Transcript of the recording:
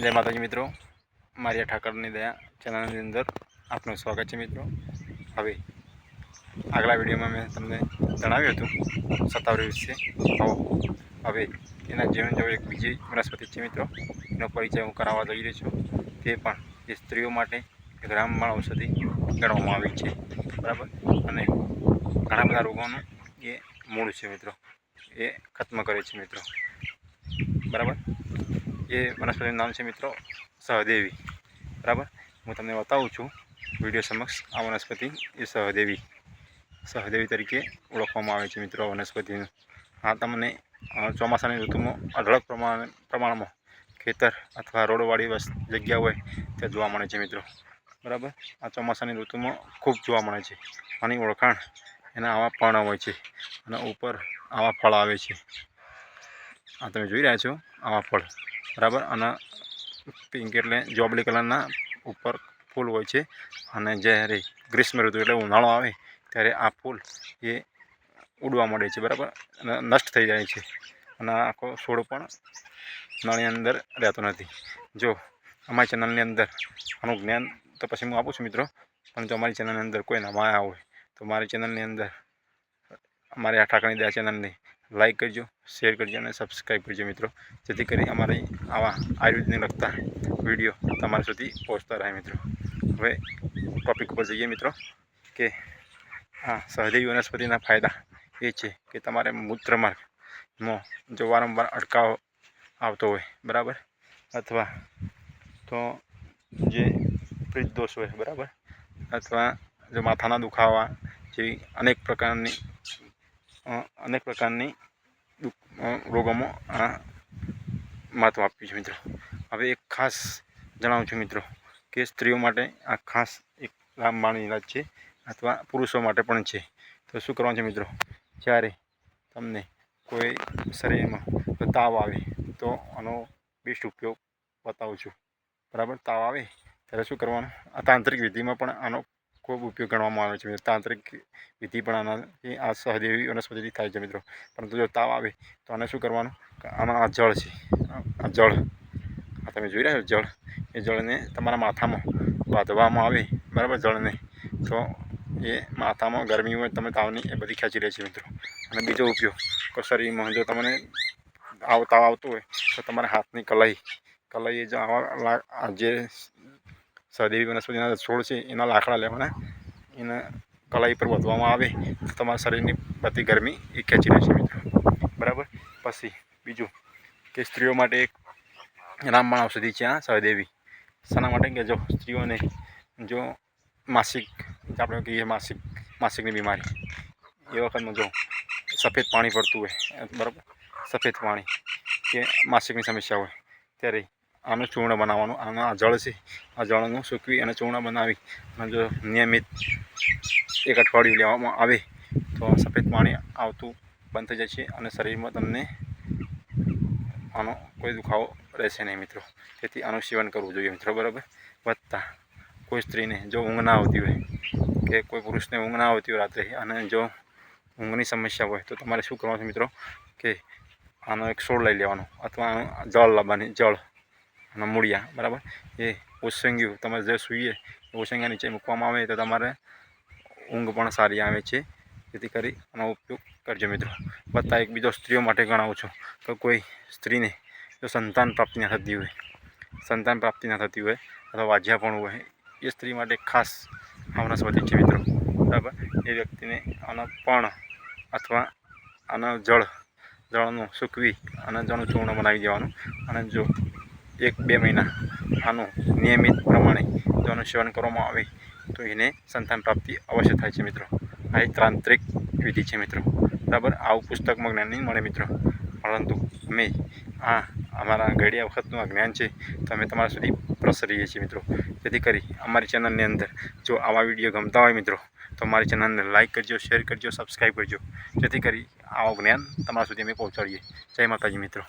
જય માતાજી મિત્રો. મારિયા ઠાકરની દયા ચેનલની અંદર આપનું સ્વાગત છે મિત્રો. હવે આગલા વિડીયોમાં મેં તમને જણાવ્યું હતું સત્તાવરી વિશે. હવે એના જીવન જેવો એક બીજી વનસ્પતિ છે મિત્રો. એનો પરિચય હું કરાવવા જઈ રહ્યો છું. તે પણ એ સ્ત્રીઓ માટે ગ્રામમાં ઔષધિ ગણવામાં આવી છે. બરાબર? અને ઘણા બધા રોગોનું એ મૂળ છે મિત્રો. એ ખત્મ કરે છે મિત્રો. બરાબર? એ વનસ્પતિનું નામ છે મિત્રો સહદેવી. બરાબર? હું તમને બતાવું છું વીડિયો સમક્ષ આ વનસ્પતિ એ સહદેવી. સહદેવી તરીકે ઓળખવામાં આવે છે મિત્રો વનસ્પતિનું. આ તમને ચોમાસાની ઋતુમાં અઢળક પ્રમાણ, પ્રમાણમાં ખેતર અથવા રોડવાળી જગ્યા હોય ત્યાં જોવા મળે છે મિત્રો. બરાબર? આ ચોમાસાની ઋતુમાં ખૂબ જોવા મળે છે. આની ઓળખાણ એના આવા પણ હોય છે અને ઉપર આવા ફળ આવે છે. આ તમે જોઈ રહ્યા છો આવા ફળ. બરાબર? અને પિંક એટલે જોબલી કલરના ઉપર ફૂલ હોય છે. અને જ્યારે ગ્રીષ્મ ઋતુ એટલે ઉનાળો આવે, ત્યારે આ ફૂલ એ ઉડવા માંડે છે, બરાબર? અને નષ્ટ થઈ જાય છે. અને આખો છોડ પણ નળની અંદર રહેતો નથી. જો અમારી ચેનલની અંદર આનું જ્ઞાન તો પછી હું આપું છું મિત્રો, પણ જો અમારી ચેનલની અંદર કોઈ નવા હોય, તો મારી ચેનલની અંદર, અમારી આ ઠાકરની દયા ચેનલને લાઈક કરજો શેર કરજો અને સબસ્ક્રાઈબ કરજો મિત્રો. જેથી કરી અમારી આવા આયુર્વેદને લગતા વીડિયો તમારા સુધી પહોંચતા રહે મિત્રો. હવે ટોપિક ઉપર જઈએ મિત્રો, કે આ સહદેવી વનસ્પતિના ફાયદા એ છે કે તમારે મૂત્રમાર્ગમાં જો વારંવાર અટકાવ આવતો હોય, બરાબર? અથવા તો જે પ્રીત દોષ હોય, બરાબર? અથવા જો માથાના દુખાવા જેવી અનેક પ્રકારની અનેક પ્રકારની રોગોમાં આ મહત્વ આપ્યું છે મિત્રો. હવે એક ખાસ જણાવું છું મિત્રો કે સ્ત્રીઓ માટે આ ખાસ એક રામબાણ ઇલાજ છે અથવા પુરુષો માટે પણ છે. તો શું કરવાનું છે મિત્રો? જ્યારે તમને કોઈ શરીરમાં તાવ આવે, તો આનો બેસ્ટ ઉપયોગ બતાવું છું. બરાબર? તાવ આવે, ત્યારે શું કરવાનું? આ તાંત્રિક વિધિમાં પણ આનો ખૂબ ઉપયોગ ગણવામાં આવે છે. મિત્રો, તાંત્રિક વિધિ પણ આનાથી આ સહદેવી વનસ્પતિથી થાય છે, મિત્રો. પરંતુ જો તાવ આવે, તો આને શું કરવાનું? આમાં આ જળ છે. આ- જળ. આ તમે જોઈ રહ્યા છો, જળ. એ જળને તમારા માથામાં બાંધવામાં આવે, બરાબર? જળને. તો એ માથામાં ગરમી હોય તમે તાવની એ બધી ખેંચી લે છે, મિત્રો. અને બીજો ઉપયોગ કે શરીરમાં જો તમને આવ તાવ આવતો હોય, તો તમારા હાથની કલાઈ કલાઈ એ જો આવા જે સહદેવી વનસ્પતિના છોડ છે, એના લાકડા લેવાના એના કલાઈ પર વધવામાં આવે, તો તમારા શરીરની બધી ગરમી એ ખેંચી રહેશે મિત્રો. બરાબર? પછી બીજું કે સ્ત્રીઓ માટે એક રામબાણ ઔષધિ છે આ સહદેવી. શાના માટે કે જો સ્ત્રીઓને જો માસિક આપણે કહીએ માસિક, માસિકની બીમારી, એ વખતમાં જો સફેદ પાણી પડતું હોય, બરાબર? સફેદ પાણી, કે માસિકની સમસ્યા હોય, ત્યારે આનું ચૂર્ણ બનાવવાનું. આનું આ જળ છે. આ જળનું સૂકવી અને ચૂર્ણ બનાવી અને જો નિયમિત એક અઠવાડિયું લેવામાં આવે તો સફેદ પાણી આવતું બંધ થઈ જાય છે અને શરીરમાં તમને આનો કોઈ દુખાવો રહેશે નહીં મિત્રો. તેથી આનું સેવન કરવું જોઈએ મિત્રો, બરાબર? વધતા કોઈ સ્ત્રીને જો ઊંઘ ના આવતી હોય કે કોઈ પુરુષને ઊંઘ ના આવતી હોય રાત્રે અને જો ઊંઘની સમસ્યા હોય તો તમારે શું કરવાનું છે મિત્રો? કે આનો એક છોડ લઈ લેવાનો અથવા આનું જળ લાવવાની, જળ અને મૂળિયા, બરાબર? એ ઓસંગ્યું તમારે જે સૂઈએ એ ઓસંગા નીચે મૂકવામાં આવે તો તમારે ઊંઘ પણ સારી આવે છે. જેથી કરી આનો ઉપયોગ કરજો મિત્રો. વત્તા એક બીજો સ્ત્રીઓ માટે ગણાવું છું. કે કોઈ સ્ત્રીને જો સંતાન પ્રાપ્તિ ના થતી હોય, સંતાન પ્રાપ્તિ ના થતી હોય અથવા વાજ્યા પણ હોય, એ સ્ત્રી માટે ખાસ વનસ્પતિ છે મિત્રો. બરાબર? એ વ્યક્તિને આનો પણ અથવા આનો જળ, જળનું સૂકવી અને જળનું ચૂર્ણ બનાવી દેવાનું. અને જો એક બે મહિના આનું નિયમિત પ્રમાણે જો સેવન કરવામાં આવે, તો એને સંતાન પ્રાપ્તિ અવશ્ય થાય છે મિત્રો. આ એક તાંત્રિક વિધિ છે મિત્રો. બરાબર? આવું પુસ્તકમાં જ્ઞાન નહીં મળે મિત્રો. પરંતુ અમે આ અમારા ઘડિયા વખતનું આ જ્ઞાન છે, તો અમે તમારા સુધી પ્રસરીએ છીએ મિત્રો. જેથી કરી અમારી ચેનલની અંદર જો આવા વીડિયો ગમતા હોય મિત્રો, તો અમારી ચેનલને લાઇક કરજો, શેર કરજો, સબસ્ક્રાઈબ કરજો. જેથી કરી આવું જ્ઞાન તમારા સુધી અમે પહોંચાડીએ. જય માતાજી મિત્રો.